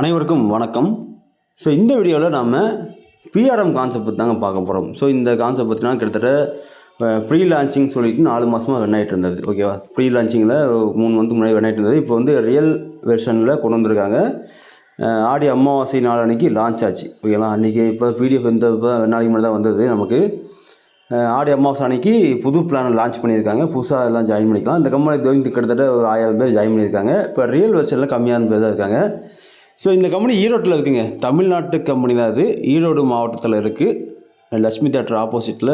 அனைவருக்கும் வணக்கம். ஸோ இந்த வீடியோவில் நாம் பிஆர்எம் கான்செப்ட் பற்றி தாங்க பார்க்க போகிறோம் ஸோ இந்த கான்செப்ட் பற்றினா கிட்டத்தட்ட ப்ரீ லான்ச்சிங் சொல்லிட்டு நாலு மாதமாக ரன் ஆகிட்டு இருந்தது. ஓகேவா ப்ரீ லான்ச்சிங்கில் மூணு மந்த் முன்னாடி ரன் ஆகிட்டு இருந்தது. இப்போ வந்து ரியல் வெர்ஷனில் கொண்டு வந்திருக்காங்க. ஆடி அமாவாசை நாள் அன்றைக்கி லான்ச் ஆச்சு. ஓகேங்களா அன்றைக்கி இப்போ பிடிஎஃப் இந்த இப்போ நாளைக்கு முன்னாடி தான் வந்தது நமக்கு. ஆடி அமாவாசை அன்னைக்கு புது பிளான் லான்ச் பண்ணியிருக்காங்க. புதுசாக எல்லாம் ஜாயின் பண்ணிக்கலாம். இந்த கம்பெனி வந்து கிட்டத்தட்ட ஒரு ஆயிரம் பேர் ஜாயின் பண்ணியிருக்காங்க. இப்போ ரியல் வெர்ஷனில் கம்மியான பேர் தான் இருக்காங்க. ஸோ இந்த கம்பெனி ஈரோட்டில் இருக்குங்க. தமிழ்நாட்டு கம்பெனி தான் அது ஈரோடு மாவட்டத்தில் இருக்குது லக்ஷ்மி தேட்டர் ஆப்போசிட்டில்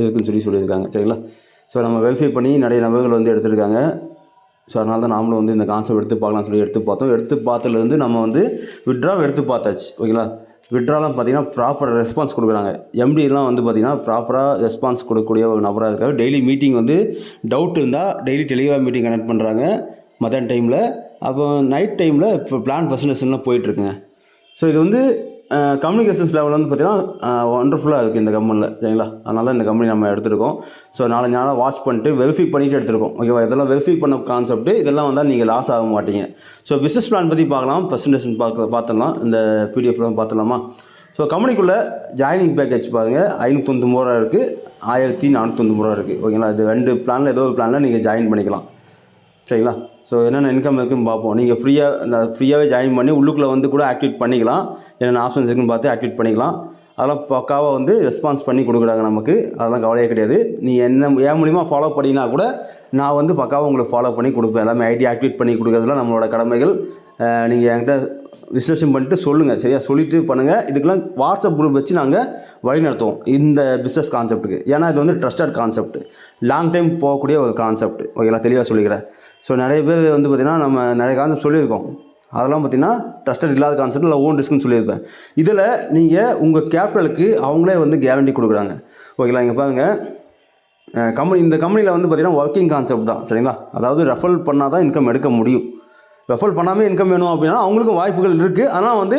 இருக்குன்னு சொல்லி சொல்லியிருக்காங்க. சரிங்களா? ஸோ நம்ம வெரிஃபை பண்ணி நிறைய நபர்கள் வந்து எடுத்திருக்காங்க. ஸோ அதனால தான் நாமளும் வந்து இந்த கான்செப்ட் எடுத்து பார்க்கலாம் சொல்லி எடுத்து பார்த்தோம். எடுத்து பார்த்ததுலேருந்து நம்ம வந்து விட்ரா எடுத்து பார்த்தாச்சு. ஓகேங்களா? விட்ராலாம் பார்த்தீங்கன்னா ப்ராப்பர் ரெஸ்பான்ஸ் கொடுக்குறாங்க. எம்டிலாம் வந்து பார்த்தீங்கன்னா ப்ராப்பராக ரெஸ்பான்ஸ் கொடுக்கக்கூடிய ஒரு நபராக இருக்காங்க டெய்லி மீட்டிங் வந்து டவுட் இருந்தால் டெய்லி டெலிகிராம் மீட்டிங் கனெக்ட் பண்ணுறாங்க மத்தியான டைமில் அப்போ நைட் டைமில் இப்போ பிளான் பர்சன்டேஷன்லாம் போயிட்டுருக்குங்க. ஸோ இது வந்து கம்யூனிகேஷன்ஸ் லெவலில் வந்து பார்த்திங்கன்னா ஒண்டர்ஃபுல்லாக இருக்குது இந்த கம்பெனியில் சரிங்களா? அதனால தான் இந்த கம்பெனி நம்ம எடுத்துருக்கோம். ஸோ நாளை நாளாக வாஷ் பண்ணிட்டு வெரிஃபை பண்ணிட்டு எடுத்துருக்கோம். ஓகேவா இதெல்லாம் வெரிஃபை பண்ண கான்செப்ட் இதெல்லாம் வந்தால் நீங்கள் லாஸ் ஆக மாட்டீங்க. ஸோ பிஸ்னஸ் பிளான் பற்றி பார்க்கலாம் பர்சன்டேஷன் பார்க்க பார்த்துடலாம். இந்த பிடிஎஃப்லாம் பார்த்துடலாமா? ஸோ கம்பெனிக்குள்ளே ஜாயினிங் பேக்கேஜ் பாருங்கள் ஐநூற்றொம்பது ரூபா இருக்குது ஆயிரத்தி நானூற்றொம்பது ரூபா இருக்குது ஓகேங்களா இது ரெண்டு பிளானில் ஏதோ ஒரு பிளானில் நீங்கள் ஜாயின் பண்ணிக்கலாம். சரிங்களா? ஸோ என்னென்ன இன்கம் இருக்குன்னு பார்ப்போம். நீங்கள் ஃப்ரீயாக இந்த ஃப்ரீயாகவே ஜாயின் பண்ணி உள்ளுக்குள்ளே வந்து கூட ஆக்டிவேட் பண்ணிக்கலாம். என்னென்ன ஆப்ஷன்ஸ் இருக்குன்னு பார்த்து ஆக்டிவேட் பண்ணிக்கலாம். அதெல்லாம் பக்காவாக வந்து ரெஸ்பான்ஸ் பண்ணி கொடுக்குறாங்க நமக்கு. அதெல்லாம் கவலையே கிடையாது. நீ என்ன ஏன் மூலிமா ஃபாலோ பண்ணினா கூட நான் வந்து பக்காவாக உங்களுக்கு ஃபாலோ பண்ணி கொடுப்பேன். எல்லாமே ஐடி ஆக்டிவேட் பண்ணி கொடுக்குறதுலாம் நம்மளோட கடமைகள். நீங்கள் என்கிட்ட விசேஷம் பண்ணிட்டு சொல்லுங்கள் சரியா? சொல்லிட்டு பண்ணுங்கள் இதுக்கெல்லாம் வாட்ஸ்அப் குரூப் வச்சு நாங்கள் வழி நடத்துவோம். இந்த பிஸ்னஸ் கான்செப்ட்டுக்கு ஏன்னா இது வந்து ட்ரஸ்டட் கான்செப்ட் லாங் டைம் போகக்கூடிய ஒரு கான்செப்ட் ஓகேங்களா? தெளிவாக சொல்லிக்கிறேன். ஸோ நிறைய பேர் வந்து பார்த்திங்கன்னா நம்ம நிறைய கான்செப்ட் சொல்லியிருக்கோம். அதெல்லாம் பார்த்தீங்கன்னா ட்ரஸ்டட் இல்லாத கான்செப்ட் இல்லை ஓன் ரிஸ்க்னு சொல்லியிருப்பேன். இதில் நீங்கள் உங்கள் கேபிட்டலுக்கு அவங்களே வந்து கேரண்டி கொடுக்குறாங்க. ஓகேங்களா? இங்கே பாருங்கள் கம்பெனி இந்த கம்பெனியில் வந்து பார்த்திங்கன்னா ஒர்க்கிங் கான்செப்ட் தான் சரிங்களா? அதாவது ரெஃபர் பண்ணால் தான் இன்கம் எடுக்க முடியும். ரெஃபர் பண்ணாமல் இன்கம் வேணும் அப்படின்னா அவங்களுக்கும் வாய்ப்புகள் இருக்குது ஆனால் வந்து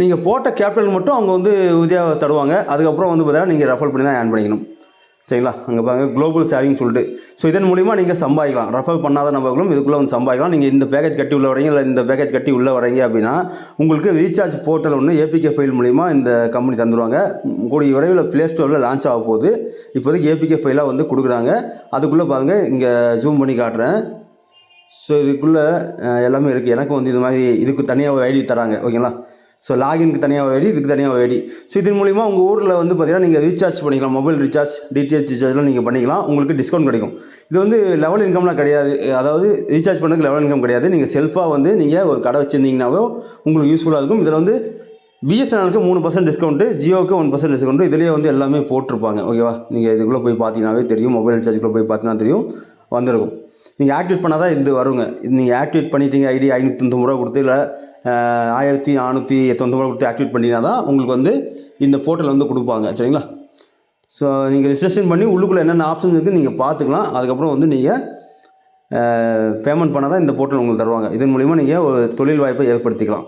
நீங்கள் போட்ட கேபிட்டல் மட்டும் அவங்க வந்து உதவியாக தருவாங்க. அதுக்கப்புறம் வந்து பார்த்தீங்கன்னா நீங்கள் ரெஃபர் பண்ணி தான் ஏர்ன் பண்ணிக்கணும். சரிங்களா? அங்கே பாருங்க குளோபல் சேவிங் சொல்லிட்டு. ஸோ இதன் மூலிமா நீங்கள் சம்பாதிக்கலாம். ரெஃபர் பண்ணாத நபர்களும் இதுக்குள்ளே வந்து சம்பாதிக்கலாம். நீங்கள் இந்த பேக்கேஜ் கட்டி உள்ள வரீங்க இல்லை இந்த பேக்கேஜ் கட்டி உள்ளே வரீங்க அப்படின்னா உங்களுக்கு ரீசார்ஜ் போர்ட்டல் ஒன்று ஏபிகே ஃபைல் மூலிமா இந்த கம்பெனி தந்துடுவாங்க கூடிய விரைவில் ப்ளே ஸ்டோரில் லான்ச் ஆக போகுது. இப்போதைக்கு ஏபிகே ஃபைலாக வந்து கொடுக்குறாங்க. அதுக்குள்ளே பாருங்கள் இங்கே ஜூம் பண்ணி காட்டுறேன். ஸோ இதுக்குள்ளே எல்லாமே இருக்குது எனக்கு வந்து இது மாதிரி இதுக்கு தனியாக ஒரு ஐடி தராங்க. ஓகேங்களா? ஸோ லாகின்க்கு தனியாக ஒரு ஐடி இதுக்கு தனியாக ஒரு ஐடி ஸோ இதன் மூலிமா உங்கள் ஊரில் வந்து பார்த்தீங்கன்னா நீங்கள் ரீசார்ஜ் பண்ணிக்கலாம். மொபைல் ரீசார்ஜ் டிடிஹெச் ரீசார்ஜ்லாம் நீங்கள் பண்ணிக்கலாம். உங்களுக்கு டிஸ்கவுண்ட் கிடைக்கும். இது வந்து லெவல் இன்கம்லாம் கிடையாது. அதாவது ரீசார்ஜ் பண்ணதுக்கு லெவல் இன்கம் கிடையாது. நீங்கள் செல்ஃபாக வந்து நீங்கள் ஒரு கடை வச்சுருந்தீங்கன்னாவோ உங்களுக்கு யூஸ்ஃபுல்லாக இருக்கும். இதில் வந்து பிஎஸ்என்எலுக்கு மூணு பர்சன்ட் டிஸ்கவுண்ட்டு ஜியோவுக்கு ஒன் பர்சன்ட் டிஸ்கவுண்ட் இதுலேயே வந்து எல்லாமே போட்டிருப்பாங்க. ஓகேவா? நீங்கள் இதுக்குள்ளே போய் பார்த்தீங்கன்னாவே தெரியும். மொபைல் ரீசார்ஜுக்குள்ளே போய் பார்த்தீங்கன்னா தெரியும். வந்திருக்கும். நீங்கள் ஆக்டிவேட் பண்ணால் தான் இது வருங்க. இது நீங்கள் ஆக்டிவேட் பண்ணிட்டீங்க ஐடி ஐநூற்றொம்பது ரூபா கொடுத்து இல்லை ஆயிரத்தி நானூற்றி எத்தொம்பது ரூபா கொடுத்து ஆக்டிவேட் பண்ணிங்கன்னா தான் உங்களுக்கு வந்து இந்த போர்ட்டல் வந்து கொடுப்பாங்க. சரிங்களா? ஸோ நீங்கள் ரிஜிஸ்ட்ரேஷன் பண்ணி உள்ளுக்குள்ளே என்னென்ன ஆப்ஷன் இருக்குது நீங்கள் பார்த்துக்கலாம். அதுக்கப்புறம் வந்து நீங்கள் பேமெண்ட் பண்ணால் தான் இந்த போர்ட்டல் உங்களுக்கு தருவாங்க. இதன் மூலிமா நீங்கள் ஒரு தொழில் வாய்ப்பை ஏற்படுத்திக்கலாம்.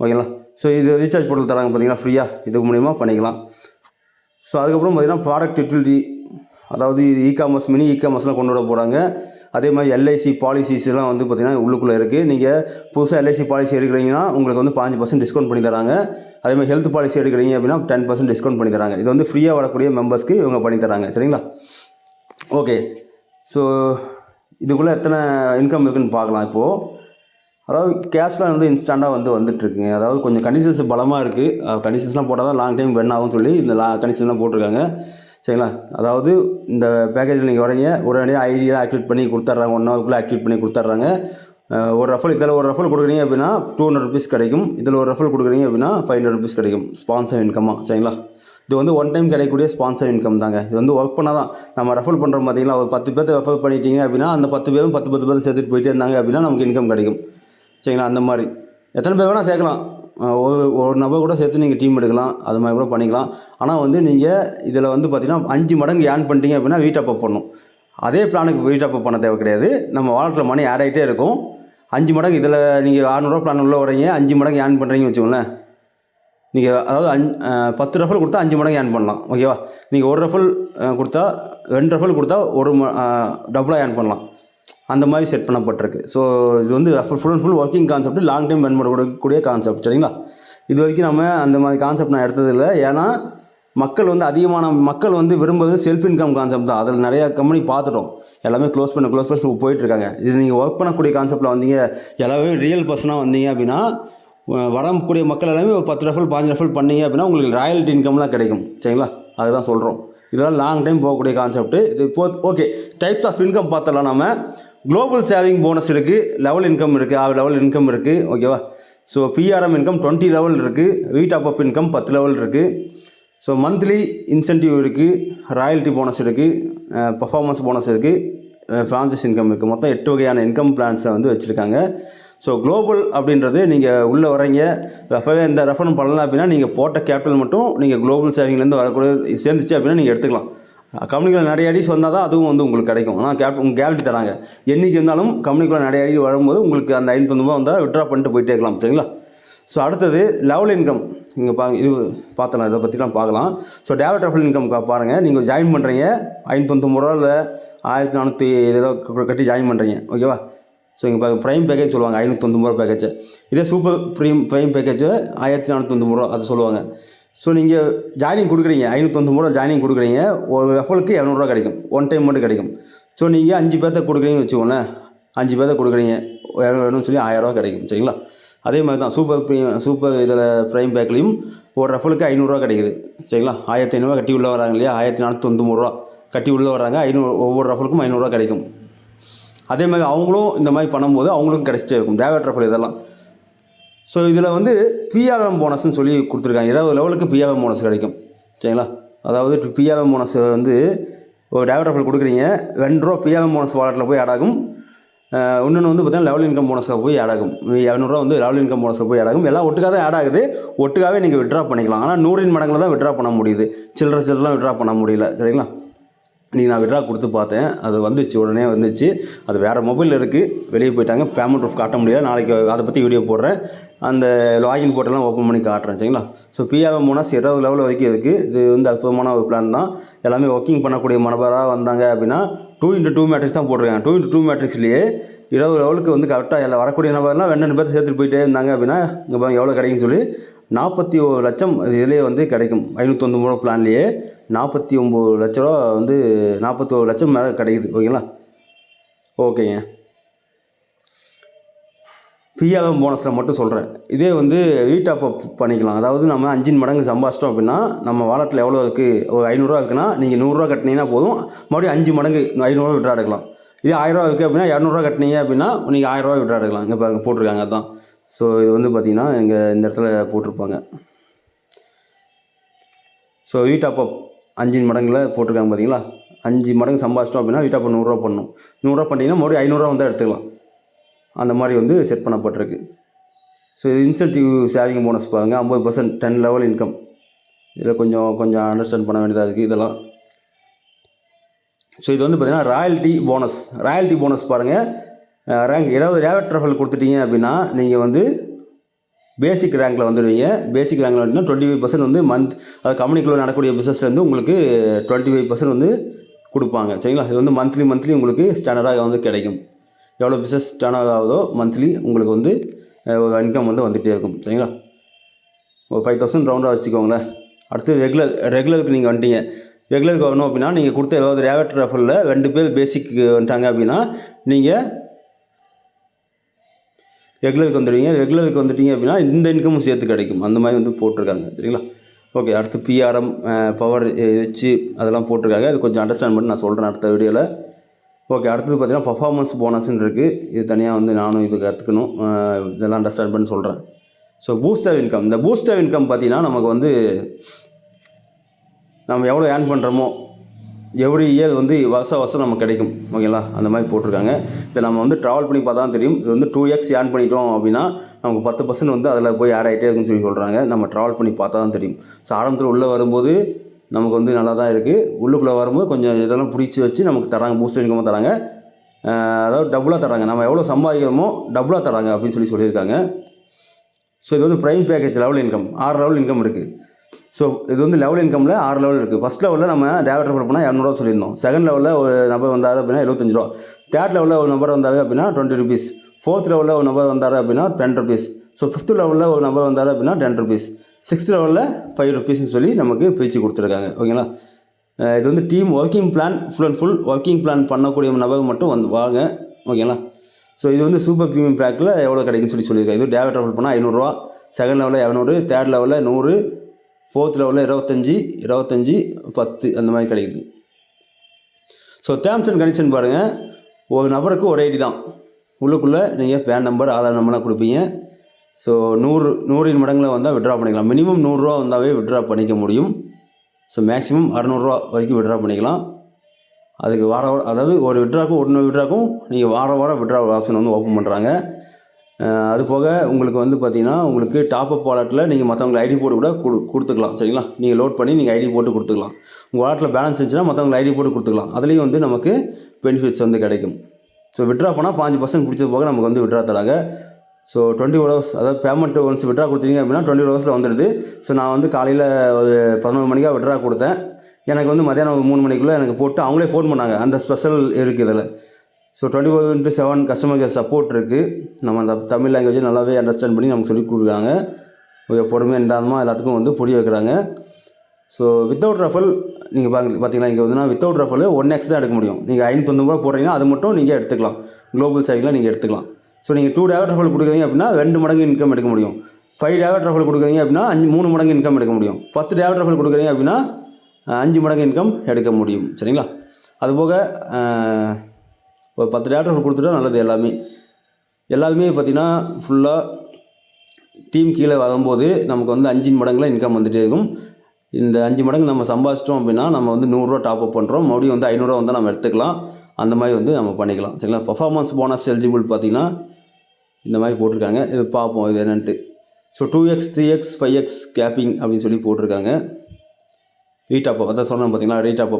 ஓகேங்களா? ஸோ இது ரீசார்ஜ் போர்ட்டல் தராங்க பார்த்தீங்கன்னா ஃப்ரீயாக இது மூலிமா பண்ணிக்கலாம். ஸோ அதுக்கப்புறம் பார்த்தீங்கன்னா ப்ராடக்ட் யூட்டிலிட்டி அதாவது இ காமர்ஸ் மினி இ காமர்ஸ்லாம் கொண்டு வர போகிறாங்க அதே மாதிரி எல்ஐசி பாலிசிஸ்லாம் வந்து பார்த்திங்கன்னா உள்ளுக்குள்ளே இருக்குது நீங்கள் புதுசாக எல்ஐசி பாலிசி எடுக்கிறீங்கன்னா உங்களுக்கு வந்து பாஞ்சு பர்சன்ட் டிஸ்கவுண்ட் பண்ணி தராங்க. அதே மாதிரி ஹெல்த் பாலிசி எடுக்கிறீங்க அப்படின்னா டென் பர்சன்ட் டிஸ்கவுண்ட் பண்ணி தராங்க. இது வந்து ஃப்ரீயாக வரக்கூடிய மெம்பர்ஸ்க்கு இவங்க பண்ணி தராங்க. சரிங்களா? ஓகே ஸோ இதுக்குள்ளே எத்தனை இன்கம் இருக்குன்னு பார்க்கலாம் இப்போது அதாவது கேஷ்லாம் வந்து இன்ஸ்டண்ட்டாக வந்து வந்துட்டுருக்குங்க. அதாவது கொஞ்சம் கண்டிஷன்ஸ் பலமாக இருக்குது கண்டிஷன்ஸ்லாம் போட்டால் தான் லாங் டைம் ரன் ஆகும்னு சொல்லி இந்த லா கண்டிஷன்லாம் போட்டிருக்காங்க. சரிங்களா? அதாவது இந்த பேக்கேஜில் நீங்கள் வரீங்க உடனடியாக ஐடியெலாம் ஆக்டிவேட் பண்ணி கொடுத்துட்றாங்க ஒன் ஹவருக்குள்ளே ஆக்டிவேட் பண்ணி கொடுத்துட்றாங்க. ஒரு ரஃபல் இதில் ஒரு ரஃபல் கொடுக்குறீங்க அப்படின்னா டூ ஹண்ட்ரட் ருபீஸ் கிடைக்கும். இதில் ஒரு ரஃபல் கொடுக்குறீங்க அப்படின்னா ஃபைவ் ஹண்ட்ரட் ருபீஸ் கிடைக்கும். ஸ்பான்சர் இன்கமாக சரிங்களா? இது வந்து ஒன் டைம் கிடைக்கக்கூடிய ஸ்பான்சர் இன்கம் தாங்க. இது வந்து ஒர்க் பண்ணால் தான் நம்ம ரெஃபர் பண்ணுறோம் பார்த்தீங்களா ஒரு பத்து பேர்த்து ரெஃபர் பண்ணிட்டீங்க அப்படின்னா அந்த பத்து பேரும் பத்து பத்து பேர் சேர்த்துட்டு போயிட்டே இருந்தாங்க அப்படின்னா நமக்கு இன்கம் கிடைக்கும். சரிங்களா? அந்த மாதிரி. எத்தனை பேர் வேணால் சேர்க்கலாம். ஒரு ஒரு நபர் கூட சேர்த்து நீங்கள் டீம் எடுக்கலாம் அது மாதிரி கூட பண்ணிக்கலாம். ஆனால் வந்து நீங்கள் இதில் வந்து பார்த்திங்கன்னா அஞ்சு மடங்கு ஏர்ன் பண்ணிட்டீங்க அப்படின்னா வீட் அப் பண்ணணும் அதே பிளானுக்கு வீட் பண்ண தேவை கிடையாது. நம்ம வாலெட்டில் மணி ஆட் ஆகிட்டே இருக்கும். அஞ்சு மடங்கு இதில் நீங்கள் அறநூறுவா பிளான் உள்ள வரீங்க அஞ்சு மடங்கு ஏர்ன் பண்ணுறீங்கன்னு வச்சுக்கோங்களேன். நீங்கள் அதாவது அஞ்சு பத்து ரெஃபல் கொடுத்தா அஞ்சு மடங்கு ஏர்ன் பண்ணலாம். ஓகேவா நீங்கள் ஒரு ரெஃபல் கொடுத்தா ரெண்டு ரெஃபல் கொடுத்தா ஒரு டபுளாக ஏர்ன் பண்ணலாம். அந்த மாதிரி செட் பண்ணப்பட்டிருக்கு. ஸோ இது வந்து full and full working concept long time run பண்ணக்கூடிய கான்செப்ட் சரிங்களா? இது வரைக்கும் நம்ம அந்த மாதிரி கான்செப்ட் நான் எடுத்ததில்லை. ஏன்னா மக்கள் வந்து அதிகமான மக்கள் வந்து விரும்புவது செல்ஃப் இன்கம் கான்செப்ட் தான். அதில் நிறையா கம்பெனி பார்த்துட்டோம். எல்லாமே க்ளோஸ் பண்ண க்ளோஸ் பண்ணி போயிட்டுருக்காங்க. இது நீங்கள் ஒர்க் பண்ணக்கூடிய கான்செப்ட்டில் வந்தீங்க எல்லாமே ரியல் பர்சனாக வந்தீங்க அப்படின்னா வரக்கூடிய மக்கள் எல்லாமே ஒரு பத்து ரெஃபல் பாஞ்சு ரெஃபல் பண்ணீங்க அப்படின்னா உங்களுக்கு ராயல்ட்டி இன்கம்லாம் கிடைக்கும். சரிங்களா? அதுதான் சொல்கிறோம் இதெல்லாம் லாங் டைம் போகக்கூடிய கான்செப்ட் இது இப்போ ஓகே டைப்ஸ் ஆஃப் இன்கம் பார்த்தலாம் நம்ம குளோபல் சேவிங் போனஸ் இருக்குது லெவல் இன்கம் இருக்குது ஆறு லெவல் இன்கம் இருக்குது ஓகேவா so BRM income twenty level இருக்குது வீட் ஆப் அப் இன்கம் பத்து லெவல் இருக்குது ஸோ மந்த்லி இன்சென்டிவ் இருக்குது ராயல்ட்டி போனஸ் இருக்குது பர்ஃபார்மன்ஸ் போனஸ் இருக்குது ஃப்ரான்சைஸ் இன்கம் இருக்குது மொத்தம் எட்டு வகையான இன்கம் பிளான்ஸை வந்து வச்சுருக்காங்க. ஸோ குளோபல் அப்படின்றது நீங்கள் உள்ளே வரீங்க ரெஃபர் இந்த ரெஃபர் பண்ணலாம் அப்படின்னா நீங்கள் போட்ட கேபிட்டல் மட்டும் நீங்கள் குளோபல் சேவிங்லேருந்து வரக்கூடிய சேர்ந்துச்சு அப்படின்னா நீங்கள் எடுத்துக்கலாம். கம்பெனிக்குள்ளே நிறைய அடிஸ் வந்தால் தான் அதுவும் வந்து உங்களுக்கு கிடைக்கும். ஆனால் கேப் உங்கள் கேரண்டி தராங்க. என்றைக்கு இருந்தாலும் கம்பெனிக்குள்ளே நிறைய அடி வரும்போது உங்களுக்கு அந்த ஐநூற்றொம்பது வந்தால் விட்ரா பண்ணிட்டு போயிட்டே இருக்கலாம். சரிங்களா? ஸோ அடுத்தது லெவல் இன்கம் இங்கே பாருங்க இது பார்த்தலாம் இதை பற்றிலாம் பார்க்கலாம். ஸோ டேவட் ரெஃபல் இன்கம் பாருங்கள் நீங்கள் ஜாயின் பண்ணுறீங்க ஐநூற்றொம்பது ரூபா இல்லை ஆயிரத்தி நானூற்றி ஏதோ கட்டி ஜாயின் பண்ணுறீங்க ஓகேவா ஸோ இங்கே ப்ரைம் பேக்கேஜ் சொல்லுவாங்க ஐநூற்றொம்பது ரூபா பேக்கேஜ் இதே சூப்பர் ப்ரீம் ப்ரைம் பேக்கேஜ் ஆயிரத்தி நானூற்றொம்பது ரூபா அது சொல்லுவாங்க. ஸோ நீங்கள் ஜாயினிங் கொடுக்குறீங்க ஐநூற்றொம்பது ரூபா ஜாயினிங் கொடுக்குறீங்க ஒரு எஃபலுக்கு இரநூறுவா கிடைக்கும். ஒன் டைம் மட்டும் கிடைக்கும். ஸோ நீங்கள் அஞ்சு பேர்த்த கொடுக்குறீங்கன்னு வச்சுக்கோங்களேன் அஞ்சு பேர்த்த கொடுக்குறீங்க வேணும்னு சொல்லி ஆயிரரூவா கிடைக்கும் சரிங்களா? அதே மாதிரி தான் சூப்பர் ப்ரீம் சூப்பர் இதில் ப்ரைம் பேக்லேயும் ஒரு ரஃபலுக்கு ஐநூறுரூவா கிடைக்குது சரிங்களா? ஆயிரத்தி ஐநூறுரூவா கட்டி உள்ளே வராங்க இல்லையா? ஆயிரத்தி நானூற்றி ரூபா கட்டி உள்ளே வராங்க ஐநூறு ஒவ்வொரு ரஃபலுக்கும் ஐநூறுரூவா கிடைக்கும். அதே மாதிரி அவங்களும் இந்த மாதிரி பண்ணும்போது அவங்களுக்கும் கிடைச்சிட்டே இருக்கும். டேவட் ட்ரஃபல் இதெல்லாம். ஸோ இதில் வந்து பிஆர்எம் போனஸ்னு சொல்லி கொடுத்துருக்காங்க. இருபது லெவலுக்கு பிஆர்எம் போனஸ் கிடைக்கும். சரிங்களா? அதாவது பிஆர்எம் போனஸ் வந்து ஒரு டேவட் ட்ரஃபல் கொடுக்குறீங்க. ரெண்டு ரூபா பிஆர்எம் போனஸ் வாலெட்டில் போய் ஆட் ஆகும். இன்னொன்று வந்து பார்த்தீங்கன்னா லெவல் இன்கம் போனஸில் போய் ஆட் ஆகும். இரநூறுவா வந்து லெவல் இன்கம் போனஸில் போய் ஆட் ஆகும். எல்லாம் ஒட்டுக்காக தான் ஆட் ஆகுது. ஒட்டுக்காகவே நீங்கள் விட்ரா பண்ணிக்கலாம். ஆனால் நூறின் மடங்கில் தான் விட்ரா பண்ண முடியுது. சில்லற சில்லரெலாம் விட்ரா பண்ண முடியல. சரிங்களா? நீங்கள் நான் விட்ரா கொடுத்து பார்த்தேன். அது வந்துச்சு உடனே வந்துச்சு. அது வேறு மொபைலில் இருக்குது வெளியே போயிட்டாங்க. பேமெண்ட் ப்ரூஃப் காட்ட முடியல நாளைக்கு அதை பற்றி வீடியோ போடுறேன். அந்த லாகின் போட்டெல்லாம் ஓப்பன் பண்ணி காட்டுறேன் சரிங்களா? ஸோ பிஆர்எம் போனஸ் இருபது லெவல் வரைக்கும் இருக்குது இது வந்து அற்புதமான ஒரு பிளான் தான். எல்லாமே ஒர்க்கிங் பண்ணக்கூடிய மனபராக வந்தாங்க அப்படின்னா டூ இன்ட்டு டூ மேட்ரிக்ஸ் தான் போட்டிருக்காங்க. டூ இன்ட்டு டூ மேட்ரிக்ஸ்லேயே இருபது லெவலுக்கு வந்து கரெக்டாக எல்லாம் வரக்கூடிய நபர்லாம் ரெண்டு ரெண்டு பேர்த்து சேர்த்துட்டு போயிட்டே இருந்தாங்க அப்படின்னா இங்கே எவ்வளோ கிடைக்குன்னு சொல்லி நாற்பத்தி ஒரு லட்சம் இதுலேயே வந்து கிடைக்கும். ஐநூற்றொம்பது மூணு பிளான்லேயே நாற்பத்தி ஒம்பது லட்ச ரூபா வந்து நாற்பத்தோரு லட்சம் மேலே கிடைக்குது ஓகேங்களா? ஓகேங்க. பிஆர்எம் போனஸில் மட்டும் சொல்கிறேன் இதே வந்து வீட்டாப் அப் பண்ணிக்கலாம். அதாவது நம்ம அஞ்சின் மடங்கு சம்பாதிச்சிட்டோம் அப்படின்னா நம்ம வாலெட்டில் எவ்வளோ இருக்குது ஒரு ஐநூறுரூவா இருக்குன்னா நீங்கள் நூறுரூவா கட்டினீங்கன்னா போதும். மறுபடியும் அஞ்சு மடங்கு ஐநூறுரூவா விட்ரா எடுக்கலாம். இதே ஆயிரரூவா இருக்குது அப்படின்னா இரநூறுவா கட்டினீங்க அப்படின்னா நீங்கள் ஆயிரரூவா விட்ரா எடுக்கலாம். இங்கே பாருங்க போட்டிருக்காங்க அதுதான் ஸோ இது வந்து பார்த்திங்கன்னா இங்கே இந்த இடத்துல போட்டிருப்பாங்க. ஸோ வீட்டாப் அப் அஞ்சு மடங்கில் போட்டிருக்காங்க பார்த்தீங்களா அஞ்சு மடங்கு சம்பாதிச்சிட்டோம் அப்படின்னா வீட்டாப் நூறுரூவா பண்ணணும் நூறுரூவா பண்ணிங்கன்னா மறுபடியும் ஐநூறுரூவா வந்து எடுத்துக்கலாம். அந்த மாதிரி வந்து செட் பண்ணப்பட்டிருக்கு. ஸோ இது இன்சென்டிவ் சேவிங் போனஸ் பாருங்கள் ஐம்பது பர்சன்ட் டென் லெவல் இன்கம் இதில் கொஞ்சம் கொஞ்சம் அண்டர்ஸ்டாண்ட் பண்ண வேண்டியதாக இருக்குது இதெல்லாம். ஸோ இது வந்து பார்த்திங்கன்னா ராயல்ட்டி போனஸ் ராயல்ட்டி போனஸ் பாருங்கள் ரேங்க் ஏதாவது ரேவட் ட்ரஃபல் கொடுத்துட்டீங்க அப்படின்னா நீங்கள் வந்து பேசிக் ரேங்கில் வந்துடுவீங்க. பேசிக் ரேங்கில் வந்துட்டுனா டுவெண்ட்டி ஃபைவ் பர்சன்ட் வந்து மந்த் அது கம்பெனிக்குள்ளே நடக்கூடிய பிஸ்னஸ்லேருந்து உங்களுக்கு டுவெண்ட்டி ஃபைவ் பர்சன்ட் வந்து கொடுப்பாங்க. சரிங்களா? இது வந்து மந்த்லி மந்த்லி உங்களுக்கு ஸ்டாண்டர்டாக வந்து கிடைக்கும். எவ்வளோ பிஸ்னஸ் ஸ்டாண்டர்ட் ஆகுதோ மந்த்லி உங்களுக்கு வந்து ஒரு இன்கம் வந்து வந்துகிட்டே இருக்கும். சரிங்களா? ஒரு ஃபைவ் தௌசண்ட் ரவுண்டாக வச்சுக்கோங்களேன். அடுத்து ரெகுலர் ரெகுலருக்கு நீங்கள் வந்துட்டீங்க. ரெகுலருக்கு வரணும் அப்படின்னா நீங்கள் கொடுத்த ஏதாவது ரேவட் ரெஃபரில் ரெண்டு பேர் பேசிக் வந்துட்டாங்க அப்படின்னா நீங்கள் ரெகுலருக்கு வந்துடுவீங்க ரெகுலருக்கு வந்துட்டீங்க அப்படின்னா இந்த இன்கமும் சேர்த்து கிடைக்கும். அந்த மாதிரி வந்து போட்டிருக்காங்க சரிங்களா? ஓகே அடுத்து பிஆர்எம் பவர் வச்சு அதெல்லாம் போட்டிருக்காங்க. அது கொஞ்சம் அண்டர்ஸ்டாண்ட் பண்ணி நான் சொல்கிறேன் அடுத்த வீடியோவில் ஓகே அடுத்தது பார்த்தீங்கன்னா பர்ஃபார்மன்ஸ் போனஸ்ன்னு இருக்குது இது தனியாக வந்து நானும் இது கற்றுக்கணும் இதெல்லாம் அண்டர்ஸ்டாண்ட் பண்ணி சொல்கிறேன் ஸோ பூஸ்டர் இன்கம் இந்த பூஸ்டர் இன்கம் பார்த்தீங்கன்னா நமக்கு வந்து நம்ம எவ்வளோ ஏர்ன் பண்ணுறோமோ எவ்ரி இயர் வந்து வருஷ வருஷம் நமக்கு கிடைக்கும். ஓகேங்களா? அந்த மாதிரி போட்டிருக்காங்க. இதை நம்ம வந்து ட்ராவல் பண்ணி பார்த்தா தான் தெரியும். இது வந்து டூ எக்ஸ் ஏர்ன் பண்ணிட்டோம் அப்படின்னா நமக்கு பத்து பர்சன்ட் வந்து அதில் போய் ஆட் ஆகிட்டே இருக்குன்னு சொல்லி சொல்கிறாங்க நம்ம ட்ராவல் பண்ணி பார்த்தா தான் தெரியும். ஸோ ஆரம்பத்தில் உள்ளே வரும்போது நமக்கு வந்து நல்லா தான் இருக்குது உள்ளுக்குள்ளே வரும்போது கொஞ்சம் இதெல்லாம் பிடிச்சி வச்சு நமக்கு தராங்க. பூஸ்ட் இன்கமாக தராங்க. அதாவது டபுளாக தராங்க. நம்ம எவ்வளோ சம்பாதிக்கிறோமோ டபுளாக தராங்க அப்படின்னு சொல்லி சொல்லியிருக்காங்க. ஸோ இது வந்து ப்ரைம் பேக்கேஜ் லெவல் இன்கம் ஆறு லெவல் இன்கம் இருக்குது ஸோ இது வந்து லெவல் இன்கமில் ஆறு லெவல் இருக்குது ஃபஸ்ட் லெவலில் நம்ம டேரக்டர் ரெஃபர் பண்ணால் இரநூறுவா சொல்லியிருந்தோம். செகண்ட் லெவலில் ஒரு நபர் வந்தார் அப்படின்னா எழுபத்தஞ்சு ரூபா. தேர்ட் லெவலில் ஒரு நபர் வந்தார் அப்படின்னா டுவெண்ட்டி ருபீஸ் ஃபோர்த் லெவலில் ஒரு நபர் வந்தார் அப்படின்னா டென் ருபீஸ் ஸோ ஃபிஃப்த் லெவலில் ஒரு நபர் வந்தார் அப்படின்னா டென் ருபீஸ் சிக்ஸ்த் லெவலில் ஃபைவ் ருபீஸ்னு சொல்லி நமக்கு பிரித்து கொடுத்துருக்காங்க. ஓகேங்களா இது வந்து team working plan full and full working plan பண்ணக்கூடிய நபர் மட்டும் வந்து வாங்க. ஓகேங்களா ஸோ இது வந்து சூப்பர் ப்ரீமியம் பேக்கில் எவ்வளோ கிடைக்குன்னு சொல்லி சொல்லியிருக்காங்க. இது டேரக்ட் ரெஃபர் பண்ணால் ஐநூறுரூவா செகண்ட் லெவலில் இரநூறு தேர்ட் லெவலில் நூறு ஃபோர்த் லெவலில் இருபத்தஞ்சி இருபத்தஞ்சி பத்து அந்த மாதிரி கிடைக்குது. ஸோ டேர்ம்ஸ் அண்ட் கண்டிஷன் பாருங்கள் ஒரு நபருக்கு ஒரு ஐடி தான். உள்ளுக்குள்ளே நீங்கள் பேன் நம்பர் ஆதார் நம்பர்லாம் கொடுப்பீங்க. ஸோ நூறு நூறின் மடங்கில் வந்தால் விட்ரா பண்ணிக்கலாம். மினிமம் நூறுரூவா வந்தாவே விட்ரா பண்ணிக்க முடியும். ஸோ மேக்ஸிமம் அறநூறுவா வரைக்கும் விட்ரா பண்ணிக்கலாம். அதுக்கு வார வாரம் அதாவது ஒரு விட்ராக்கும் ஒரு விட்ராக்கும் நீங்கள் வார வாரம் விட்ரா ஆப்ஷன் வந்து ஓப்பன் பண்ணுறாங்க அது போக உங்களுக்கு வந்து பார்த்தீங்கன்னா உங்களுக்கு டாப் அப் வாலெட்டில் நீங்கள் மற்றவங்க ஐடி போட்டு கூட கொடு கொடுத்துக்கலாம் சரிங்களா? நீங்கள் லோட் பண்ணி நீங்கள் ஐடி போட்டு கொடுத்துக்கலாம். உங்கள் வாலெட்டில் பேலன்ஸ் இருந்துச்சுன்னா மற்றவங்க ஐடி போட்டு கொடுத்துக்கலாம். அதுலேயும் வந்து நமக்கு பெனிஃபிட்ஸ் வந்து கிடைக்கும். ஸோ விட்ரா பண்ணால் பாஞ்சு பர்சன்ட் பிடிச்சது போக நமக்கு வந்து விட்ரா தராங்க. ஸோ டுவெண்ட்டி ஹவர்ஸ் அதாவது பேமெண்ட் ஒன்ஸ் விட்ரா கொடுத்தீங்க அப்படின்னா டுவெண்ட்டி ஹவர்ஸில் வந்துடுது. ஸோ நான் வந்து காலையில் ஒரு பதினொரு மணிக்காக விட்ரா கொடுத்தேன். எனக்கு வந்து மதியானம் மூணு மணிக்குள்ளே எனக்கு போட்டு அவங்களே ஃபோன் பண்ணாங்க. அந்த ஸ்பெஷல் இருக்குது இதில். So twenty four into seven customer care support இருக்குது நம்ம அந்த தமிழ் லாங்குவேஜை நல்லாவே அண்டர்ஸ்டாண்ட் பண்ணி நமக்கு சொல்லிக் கொடுக்குறாங்க. பொறுமையாக நிதானமாக எல்லாத்துக்கும் வந்து புரிய வைக்கிறாங்க. ஸோ வித்தவுட் ரஃபல் நீங்கள் பாருங்க பார்த்தீங்கன்னா இங்கே வந்து வித்தவுட் ரஃபல் ஒன் எக்ஸ் தான் எடுக்க முடியும். நீங்கள் ஐநூற்றொம்பது ரூபா போடுறீங்கன்னா அது மட்டும் நீங்கள் எடுத்துக்கலாம். குளோபல் சைடில் நீங்கள் எடுத்துக்கலாம். ஸோ நீங்கள் டூ டேவட் ரஃபல் கொடுக்குறீங்க அப்படின்னா ரெண்டு மடங்கு இன்கம் எடுக்க முடியும். ஃபைவ் டேவட் ரஃபல் கொடுக்குறீங்க அப்படின்னா அஞ்சு மூணு மடங்கு இன்கம் எடுக்க முடியும். பத்து டேவட் ரஃபல் கொடுக்குறீங்க அப்படின்னா அஞ்சு மடங்கு இன்கம் எடுக்க முடியும். சரிங்களா? அதுபோக ஒரு பத்து டேரக்டர் கொடுத்துட்டா நல்லது எல்லாமே. எல்லாருமே பார்த்திங்கன்னா ஃபுல்லாக டீம் கீழே வரும்போது நமக்கு வந்து அஞ்சு மடங்கில் இன்கம் வந்துகிட்டே இருக்கும். இந்த அஞ்சு மடங்கு நம்ம சம்பாதிச்சிட்டோம் அப்படின்னா நம்ம வந்து நூறுரூவா டாப் அப் பண்ணுறோம் மறுபடியும் வந்து ஐநூறுரூவா வந்து நம்ம எடுத்துக்கலாம். அந்த மாதிரி வந்து நம்ம பண்ணிக்கலாம். சரிங்களா? பர்ஃபார்மன்ஸ் போனஸ் எலிஜிபிள் பார்த்திங்கன்னா இந்த மாதிரி போட்டிருக்காங்க. இது பார்ப்போம் இது என்னன்ட்டு. So two x three x five x capping அப்படின்னு சொல்லி போட்டிருக்காங்க. ரீடாப் அப் அதை சொன்னேன் பார்த்தீங்களா? ரீட் அப்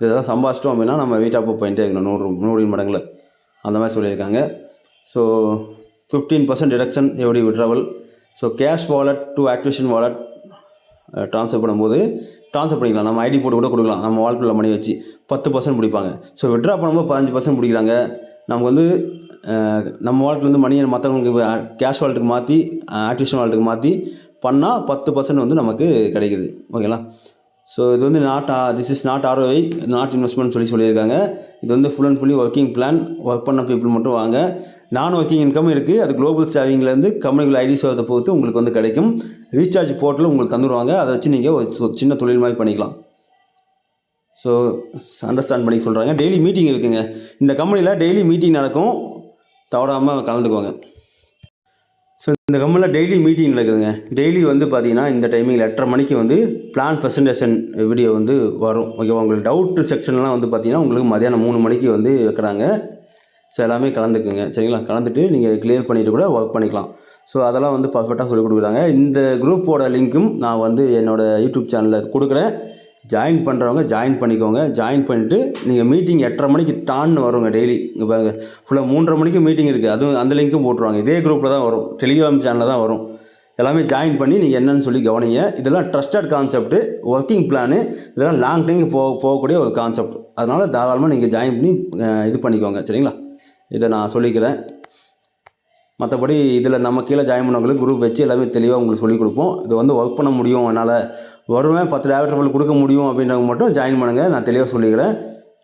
இதெல்லாம் சம்பாதிச்சிட்டோம் அப்படின்னா நம்ம ரீடாப் அப் பண்ணிட்டே இருக்கணும். நூறு நூறு மடங்கில். அந்த மாதிரி சொல்லியிருக்காங்க. ஸோ ஃபிஃப்டீன் பர்சன்ட் டிடக்ஷன் எப்படி withdrawal so cash wallet to activation wallet transfer பண்ணும்போது ட்ரான்ஸ்ஃபர் பண்ணிக்கலாம். நம்ம ஐடி போட்டு கூட கொடுக்கலாம். நம்ம வாலெட்டில் மணி வச்சு பத்து பர்சன்ட் பிடிப்பாங்க ஸோ விட்ரா பண்ணும்போது பதினஞ்சு பர்சன்ட் பிடிக்கிறாங்க நமக்கு வந்து நம்ம நம்ம வாலெட்லேருந்து மணியை மற்றவங்களுக்கு கேஷ் வாலெட்டுக்கு மாற்றி ஆக்டிவேஷன் வாலெட்டுக்கு மாற்றி பண்ணால் பத்து பர்சன்ட் வந்து நமக்கு கிடைக்குது. ஓகேங்களா ஸோ இது வந்து not this is not ROI not investment சொல்லி சொல்லியிருக்காங்க. இது வந்து full and fully working plan work பண்ண பீப்புள் மட்டும் வாங்க. நான் ஒர்க்கிங் இன்கம் இருக்குது அது குளோபல் சேவிங்லேருந்து கம்பெனிகள் ஐடி சேவத்தை பொறுத்து உங்களுக்கு வந்து கிடைக்கும். ரீசார்ஜ் போர்ட்டில் உங்களுக்கு தந்துடுவாங்க அதை வச்சு நீங்கள் ஒரு சொ- சின்ன தொழில் மாதிரி பண்ணிக்கலாம். ஸோ அண்டர்ஸ்டாண்ட் பண்ணி சொல்கிறாங்க டெய்லி மீட்டிங் இருக்குங்க. இந்த கம்பெனியில் டெய்லி மீட்டிங் நடக்கும். தவறாமல் கலந்துக்குவாங்க ஸோ இந்த கம்பெனியில் டெய்லி மீட்டிங் நடக்குதுங்க. டெய்லி வந்து பார்த்தீங்கன்னா இந்த டைமிங்கில் எட்டரை மணிக்கு வந்து பிளான் ப்ரெசன்டேஷன் வீடியோ வந்து வரும். ஓகேவா உங்களுக்கு டவுட்டு செக்ஷன்லாம் வந்து பார்த்தீங்கன்னா உங்களுக்கு மதியானம் மூணு மணிக்கு வந்து வைக்கிறாங்க. ஸோ எல்லாமே கலந்துக்குங்க. சரிங்களா? கலந்துட்டு நீங்கள் கிளியர் பண்ணிவிட்டு கூட ஒர்க் பண்ணிக்கலாம். ஸோ அதெல்லாம் வந்து பர்ஃபெக்டாக சொல்லிக் கொடுக்குறாங்க. இந்த குரூப்போட லிங்க்கும் நான் வந்து என்னோடய யூடியூப் சேனலில் கொடுக்குறேன். ஜாயின் பண்ணுறவங்க ஜாயின் பண்ணிக்கோங்க. ஜாயின் பண்ணிவிட்டு நீங்கள் மீட்டிங் எட்டரை மணிக்கு டான்னு வருங்க டெய்லி இங்கே பாருங்க ஃபுல்லாக மூன்றரை மணிக்கு மீட்டிங் இருக்குது அதுவும் அந்த லிங்க்கும் போட்டுருவாங்க. இதே குரூப்பில் தான் வரும். டெலிகிராம் சேனலில் தான் வரும். எல்லாமே ஜாயின் பண்ணி நீங்கள் என்னென்னு சொல்லி கவனிங்க. இதெல்லாம் ட்ரஸ்டட் கான்செப்ட் ஒர்க்கிங் பிளானு இதெல்லாம் லாங் டைம் போக போகக்கூடிய ஒரு கான்செப்ட் அதனால் தாராளமாக நீங்கள் ஜாயின் பண்ணி இது பண்ணிக்கோங்க. சரிங்களா? இதை நான் சொல்லிக்கிறேன். மற்றபடி இதில் நம்ம கீழே ஜாயின் பண்ணவங்களுக்கு குரூப் வச்சு எல்லாமே தெளிவாக உங்களுக்கு சொல்லிக் கொடுப்போம். இது வந்து ஒர்க் பண்ண முடியும். என்னால் வருவேன். பத்து டேவலப் கொடுக்க முடியும் அப்படின்றவங்க மட்டும் ஜாயின் பண்ணுங்கள் நான் தெளிவாக சொல்லிக்கிறேன்.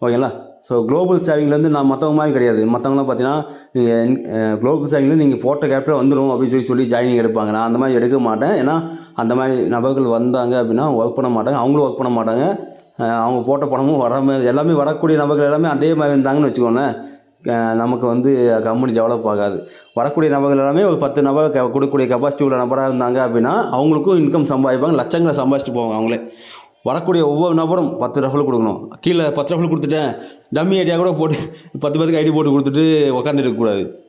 ஓகேங்களா ஸோ குளோபல் சேவிங்லேருந்து நான் மற்றவங்க மாதிரி கிடையாது. மற்றவங்களாம் பார்த்தீங்கன்னா நீங்கள் குளோபல் சேவிங்கில் நீங்கள் போட்ட கேபிட்டல் வந்துடும் அப்படின்னு சொல்லி சொல்லி ஜாயினிங் எடுப்பாங்க. நான் அந்த மாதிரி எடுக்க மாட்டேன். ஏன்னா அந்த மாதிரி நபர்கள் வந்தாங்க அப்படின்னா ஒர்க் பண்ண மாட்டாங்க. அவங்களும் ஒர்க் பண்ண மாட்டாங்க. அவங்க போட்ட பணமும் வராமல் எல்லாமே வரக்கூடிய நபர்கள் எல்லாமே அதே மாதிரி இருந்தாங்கன்னு வச்சுக்கோங்களேன். நமக்கு வந்து கம்பெனி டெவலப் ஆகாது. வரக்கூடிய நபர்கள் எல்லாமே ஒரு பத்து நபர் க- கொடுக்கக்கூடிய கெப்பாசிட்டி உள்ள நபராக இருந்தாங்க அப்படின்னா அவங்களுக்கும் இன்கம் சம்பாதிப்பாங்க லட்சங்களை சம்பாதிச்சுட்டு போவாங்க அவங்களே. வரக்கூடிய ஒவ்வொரு நபரும் பத்து ரஃபல் கொடுக்கணும். கீழே பத்து ரஃபல் கொடுத்துட்டேன் டம்மி ஐடியா கூட போட்டு பத்து பேருக்கு ஐடி போட்டு கொடுத்துட்டு உக்காந்துட்டு இருக்கக்கூடாது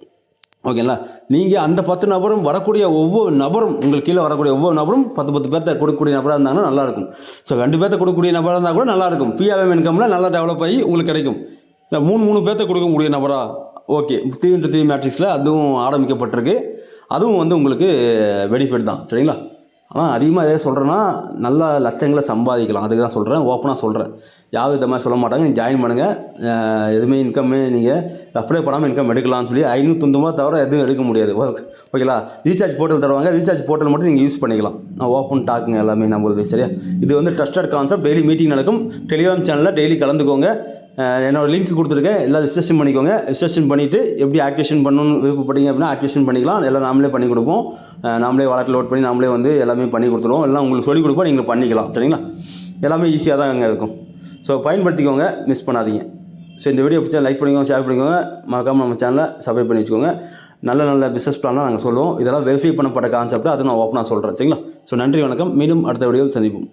ஓகேங்களா நீங்கள் அந்த பத்து நபரும் வரக்கூடிய ஒவ்வொரு நபரும் உங்களுக்கு கீழே வரக்கூடிய ஒவ்வொரு நபரும் பத்து பத்து பேர்த்த கொடுக்கக்கூடிய நபராக இருந்தாங்கன்னா நல்லாயிருக்கும் ஸோ ரெண்டு பேர்த்த கொடுக்கக்கூடிய நபராக இருந்தால் கூட நல்லாயிருக்கும் பிஆர்எம் இன்கம்லாம் நல்லா டெவலப் ஆகி உங்களுக்கு கிடைக்கும். இல்லை மூணு மூணு பேர்த்த கொடுக்கக்கூடிய நபரா? ஓகே. த்ரீ இன்ட்டு த்ரீ மேட்ரிக்ஸில் அதுவும் ஆரம்பிக்கப்பட்டிருக்கு. அதுவும் வந்து உங்களுக்கு பெனிஃபிட் தான் சரிங்களா? ஆனால் அதிகமாக எதாவது சொல்கிறேன்னா நல்லா லட்சங்களை சம்பாதிக்கலாம். அதுக்கு தான் சொல்கிறேன் ஓப்பனாக சொல்கிறேன் யாரும் இந்த மாதிரி சொல்ல மாட்டாங்க நீங்கள் ஜாயின் பண்ணுங்கள் எதுவுமே இன்கம்மே நீங்கள் அப்ளை பண்ணாமல் இன்கம் எடுக்கலாம்னு சொல்லி ஐநூற்றொம்பது தவிர எதுவும் எடுக்க முடியாது. ஓகேங்களா? ரீசார்ஜ் போர்ட்டல் தருவாங்க ரீசார்ஜ் போர்ட்டல் மட்டும் நீங்கள் யூஸ் பண்ணிக்கலாம். நான் ஓப்பன் டாக்குங்க எல்லாமே நம்மளுது சரியா? இது வந்து ட்ரஸ்டட் கான்செப்ட் டெய்லி மீட்டிங் நடக்கும். டெலிகிராம் சேனலில் டெய்லி கலந்துக்கோங்க. என்னோடய லிங்க் கொடுத்துருக்கேன். எல்லாம் ரிஜிஸ்ட்ரேஷன் பண்ணிக்கோங்க. ரிஜிஸ்ட்ரேஷன் பண்ணிவிட்டு எப்படி ஆக்டிவேஷன் பண்ணணும்னு விருப்பப்பட்டீங்க அப்படின்னா ஆக்டிவேஷன் பண்ணிக்கலாம். எல்லாம் நாமளே பண்ணி கொடுப்போம். நாமளே வாலெட் லோட் பண்ணி நாமளே வந்து எல்லாமே பண்ணி கொடுத்துருவோம். எல்லாம் உங்களுக்கு சொல்லிக் கொடுப்போம். நீங்கள் பண்ணிக்கலாம். சரிங்களா? எல்லாமே ஈஸியாக தான் அங்கே இருக்கும். ஸோ பயன்படுத்திக்கோங்க. மிஸ் பண்ணாதீங்க. ஸோ இந்த வீடியோ பிடிச்சா லைக் பண்ணிக்கோங்க ஷேர் பண்ணிக்கோங்க. மறக்காமல் நம்ம சேனலை சப்ஸ்கிரைப் பண்ணி வச்சுக்கோங்க. நல்ல நல்ல பிஸ்னஸ் பிளான்லாம் நாங்கள் சொல்லுவோம். இதெல்லாம் வெரிஃபை பண்ணப்பட்ட கான்செப்ட் அது நான் ஓப்பனாக சொல்கிறேன் சரிங்களா? ஸோ நன்றி வணக்கம். மீண்டும் அடுத்த வீடியோவில் சந்திப்போம்.